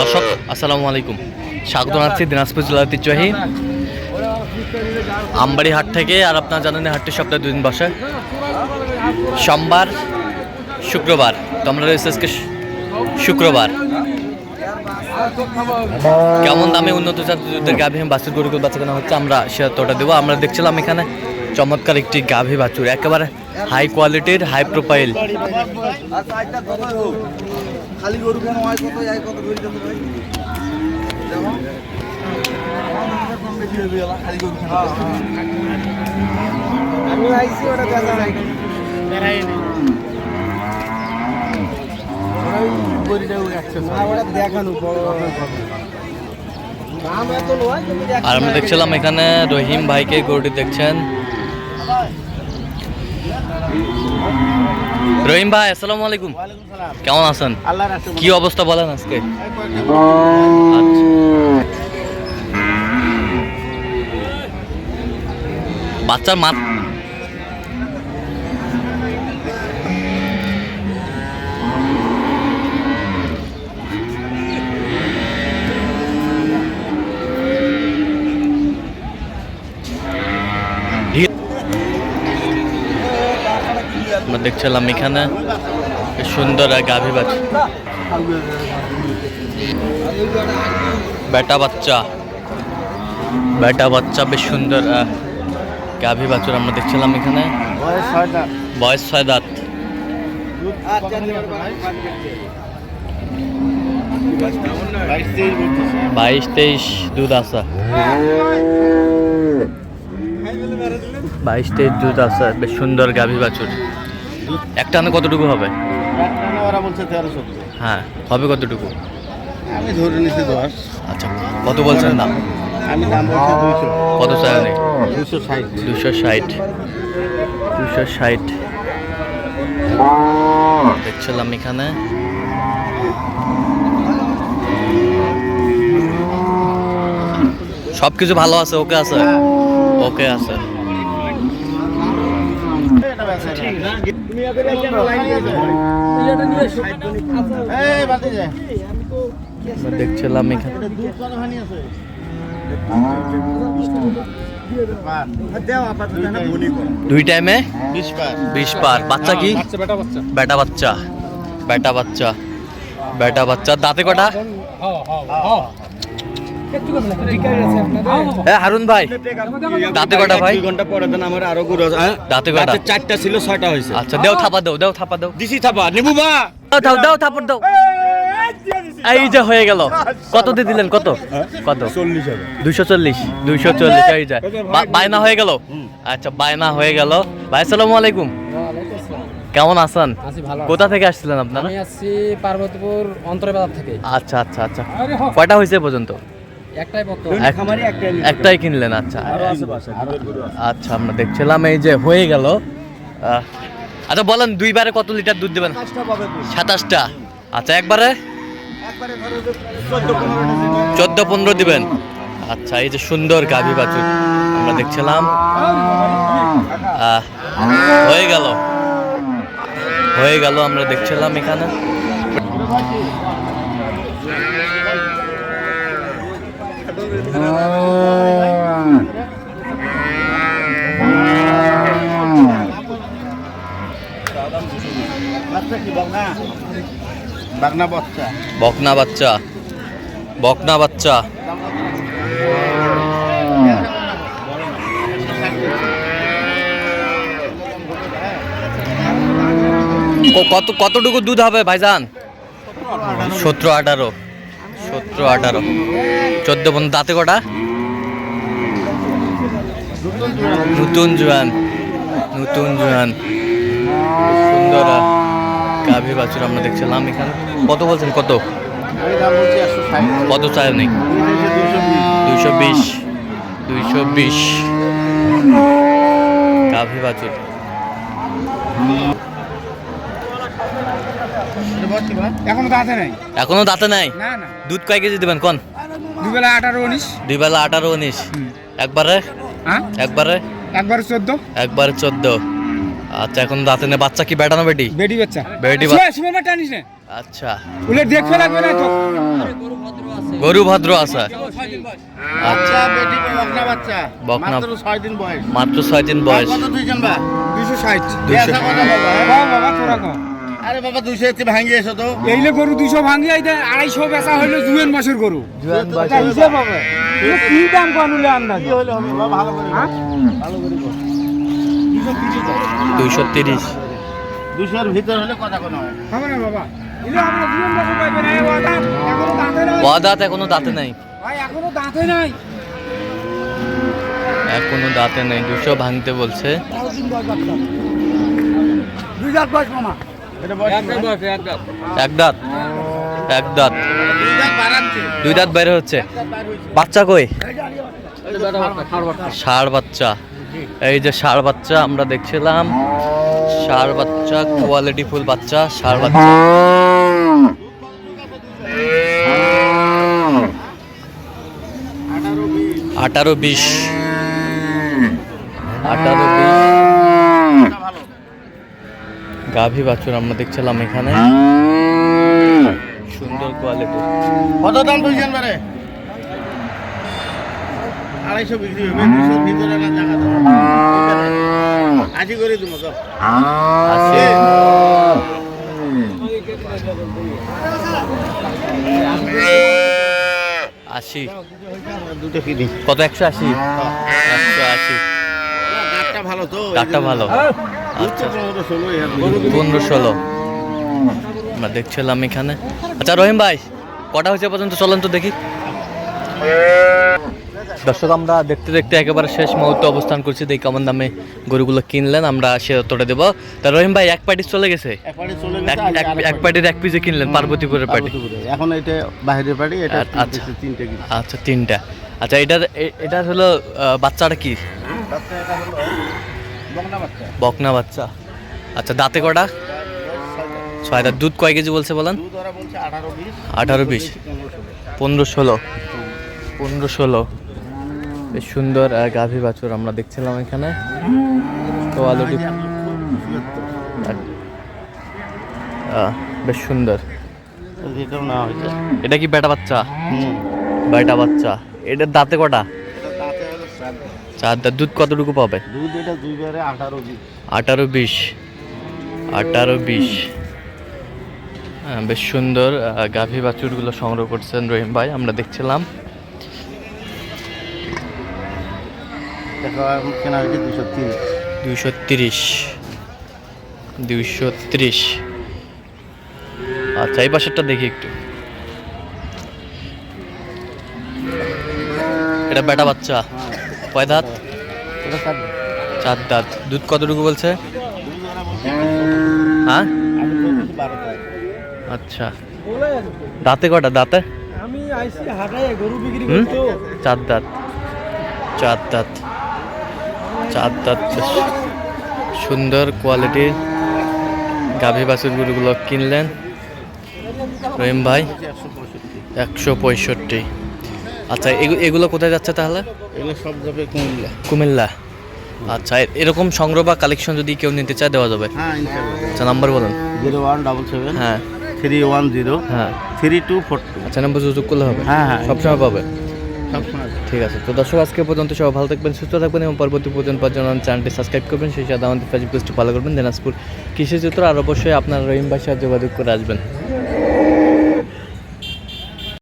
দর্শক, আসসালামু আলাইকুম। স্বাগত জানাচ্ছি দিনাজপুর জেলার ঐতিহ্যবাহী আমবাড়ি হাট থেকে, আর আপনারা জানেন হাটটি সপ্তাহে দুদিন বসে। সোমবার, শুক্রবার, তো আমরা রয়েছে আজকে শুক্রবার। কেমন দামে উন্নত জাতের গাভী বাছুর গরু বাচ্চা কেনা হচ্ছে আমরা সে তোটা দেবো। আমরা দেখছিলাম এখানে চমৎকার একটি গাভী বাছুর, একেবারে হাই কোয়ালিটির হাই প্রোফাইল খালি গরু কেন হয়? কত যায় কত ধরে কত ভাই দেখো। কম বেশি হবে এলা, খালি গরু আমি ওটা দেখা নাই আর আমরা দেখছিলাম এখানে রহিম ভাইকে গরুটি দেখছেন। রহিম ভাই আসসালামু আলাইকুম। কেমন আছেন? কি অবস্থা বলেন আজকে। বাচ্চার মাত আমরা দেখছিলাম এখানে। সুন্দর গাভী বাচ্চা। বেটা বাচ্চা। বেটা বাচ্চা বেশ সুন্দর গাভী বাছুর আমরা দেখছিলাম এখানে। বয়স ছয় দাঁত। বাইশ, তেইশ, দুধ আসা বাইশ, তেইশ, দুধ আসা বেশ সুন্দর গাভী বাছুর একটা আনে কতটুকু হবে? ওরা বলছে তেরো চোদ্দ হ্যাঁ হবে কতটুকু? আমি ধরে নিছি দশ। আচ্ছা কত বলছেন দাম? আমি দাম বলছি দুইশো। কত চাই দুশো ষাট। দুশো ষাট। দুশো ষাট। দেখছিলাম এখানে। সব কিছু ভালো আছে ওকে আছে? ওকে আছে। দেখছিলাম দুই টাইমে বিশ পার। বাচ্চা কি? বেটা বাচ্চা। বেটা বাচ্চা। বেটা বাচ্চা। দাঁতে কটা? হ্যাঁ হারুন ভাই দাঁতে কটা ভাই? ঘণ্টা পরে দেন আমার আরও গরু হ্যাঁ? দাঁতে কটা চারটা ছিল ছয়টা হয়েছে। আচ্ছা দেও থাপা দাও দেও থাপা দাও। দিছি থাপা নেবু মা! দাও দাও দাও থাপড় দাও। এই যে হয়ে গেল। কত দিয়ে দিলেন? কত? কত? চল্লিশ চল্লিশ দুইশো চল্লিশ এই যায় বায়না হয়ে গেল? আচ্ছা বায়না হয়ে গেল। ভাই আসসালামু আলাইকুম। কেমন আছেন? কোথা থেকে আসছিলেন আপনারা? আমি আসছি পার্বতীপুর অন্তরে বাজার থেকে। আচ্ছা আচ্ছা আচ্ছা। কয়টা হয়েছে পর্যন্ত? একটাই খামারি একটাই কিনলেন আচ্ছা। আচ্ছা আমরা দেখছিলাম এই যে হয়ে গেল। আচ্ছা বলেন দুইবারে কত লিটার দুধ দেবেন। সাতাশটা আচ্ছা একবারে? একবারে চোদ্দ পনেরো দিবেন। আচ্ছা এই যে সুন্দর গাভী বাছুর। আমরা দেখছিলাম। আহ, হয়ে গেল। হয়ে গেল আমরা দেখছিলাম এখানে বাচ্চা কি বাগনা? বাগনা বাচ্চা বকনা বাচ্চা। বকনা বাচ্চা। কত কতটুকু দুধ হবে ভাইজান? সতেরো আঠারো। সতেরো আঠারো। চোদ্দ পনেরো দাঁতে কটা? নতুন জোয়ান নতুন জোয়ান। সুন্দর গাভী বাছুর আমরা দেখছিলাম এখানে। কত বলছেন? কত? কত চাই নেই? দুইশো বিশ। দুইশো বিশ। গাভী বাছুর। এখনও দাঁতে নাই? এখনও দাঁতে নাই? না না। দুধ কয় কেজি দেবেন কোন? দুবেলা আঠারো উনিশ। দুই বেলা আঠারো উনিশ। একবারে? হ্যাঁ? একবারে? একবার চোদ্দ। একবারে চোদ্দ। আচ্ছা এখন দাঁতে নেই। বাচ্চা কি বেটানো বেটি? বেডি বাচ্চা। বেটি বা- সুমন টানিস না। আচ্ছা। উলে দেখতে লাগবে না তো। গরু ভদ্র আছে। বাচ্চা বেটি বকনা বাচ্চা। বকনা। মাত্র দিন বয়স। মাত্র ছয় দিন বয়স। কত দুইজন বা? দুশো ষাট। দুইশো। পেঁয়াজা কত বাবা? বাবা তোরা কম আরে বাবা দুইশো একটু ভাঙিয়ে এসো তো। এইলে গরু দুশো ভাঙি আইতে আড়াইশো বেচা হইল জুয়েন মাসের গরু। এটা হিসেব হবে। এগুলো কি দাম কানুলে আন্দাজ? কি হলো বাবা ভালো করে হ্যাঁ? ভালো করে দুইশো তিরিশ। দুশোর ভিতর হলে কথা কোনো হয় হবে না বাবা। এখনও দাঁতে নাই। ওয়াদাত এখনও দাঁতে নাই। ভাই এখনও দাঁতে নাই। এখনও দাঁতে নেই। দুশো ভাঙতে বলছে। দুই দাঁত বয়স মামা। এক দাঁত এক দাঁত। দুই দাঁত বের হচ্ছে। বাচ্চা কই? ষাড় বাচ্চা। এই যে ষাড় বাচ্চা আমরা দেখছিলাম। ষাড় বাচ্চা কোয়ালিটি ফুল বাচ্চা ষাড় বাচ্চা। আঠারো বিশ। আঠারো বিশ। গাভী বাছুর আমরা দেখছিলাম এখানে। সুন্দর কোয়ালিটি কত দাম দুইজন বারে? আড়াইশো বিক্রি হবে দুশোর ভিতরে না জায়গা দাও করে দিব তো। আশি। দুটো কিনি। কত? একশো আশি। একশো আশি। ভালো তো ভালো। আচ্ছা। পনেরো ষোলো। আমরা দেখছিলাম এখানে। আচ্ছা রহিম ভাই কটা হয়েছে পর্যন্ত? চলেন তো দেখি। দর্শক আমরা দেখতে দেখতে একেবারে শেষ মুহূর্তে অবস্থান করছি। দেখি কেমন দামে গরুগুলো কিনলেন আমরা সে তোটা দেবো। তা রহিম ভাই এক পার্টি চলে গেছে? এক গেছে এক- এক পার্টির এক পিসে কিনলেন পার্বতীপুরের পার্টি এখন এটা বাইরের পার্টি এটা আচ্ছা। তিনটে- আচ্ছা তিনটা। আচ্ছা এটা এটা হলো বাচ্চাটা কি? বাচ্চা এটা হলো বকনা বাচ্চা। আচ্ছা দাঁতে কটা? ছয় দাঁত। দুধ কয় কেজি বলছে বলেন? আঠারো বিশ। পনেরো ষোলো। পনেরো ষোলো। বেশ সুন্দর গাভী বাছুর আমরা দেখছিলাম এখানে। তো বেশ সুন্দর। না এটা কি বেটা বাচ্চা? বেটা বাচ্চা। এটার দাঁতে কটা? চার দাঁত। দুধ কতটুকু পাবে? দুধ এটা দুইবারে আঠারো বিশ। আঠারো বিশ। আঠারো বিশ। হ্যাঁ, বেশ সুন্দর গাভী বাছুরগুলো সংগ্রহ করছেন রহিম ভাই আমরা দেখছিলাম। দুইশো তিরিশ। দুইশো তিরিশ। আচ্ছা এই পাশেরটা দেখি একটু। এটা বেটা বাচ্চা। কয় দাঁত চার দাঁত। দুধ কতটুকু বলছে? হ্যাঁ। আচ্ছা। দাঁতে কটা? দাঁতে? আমি আইসি হাটায় গরু বিক্রি হুম? চার দাঁত চার দাঁত চার দাঁত সুন্দর কোয়ালিটির গাভী বাছুর গরুগুলো কিনলেন। রহিম ভাই একশো পঁয়ষট্টি। আচ্ছা এগু- এগুলো কোথায় যাচ্ছে তাহলে? এগুলো সব যাবে কুমিল্লা। কুমিল্লা। আচ্ছা এরকম সংগ্রহ বা কালেকশন যদি কেউ নিতে চায় দেওয়া যাবে। হ্যাঁ আচ্ছা নাম্বার বলুন। Zero one double seven. হ্যাঁ। Three one zero. হ্যাঁ। Three two four two. আচ্ছা নাম্বার সুযোগ করলে হবে? হ্যাঁ, হ্যাঁ। সবসময় পাবে? ঠিক আছে তো দর্শক আজকে পর্যন্ত সবাই ভালো থাকবেন সুস্থ থাকবেন এবং পরবর্তী পর্যন্ত জন্য চ্যানেলটি সাবস্ক্রাইব করবেন। সেই সাথে আমাদের ফেসবুক পেজটি ফলো করবেন। দিনাজপুর কৃষি চিত্র আর অবশ্যই আপনার রহিম ভাষার যোগাযোগ করে আসবেন।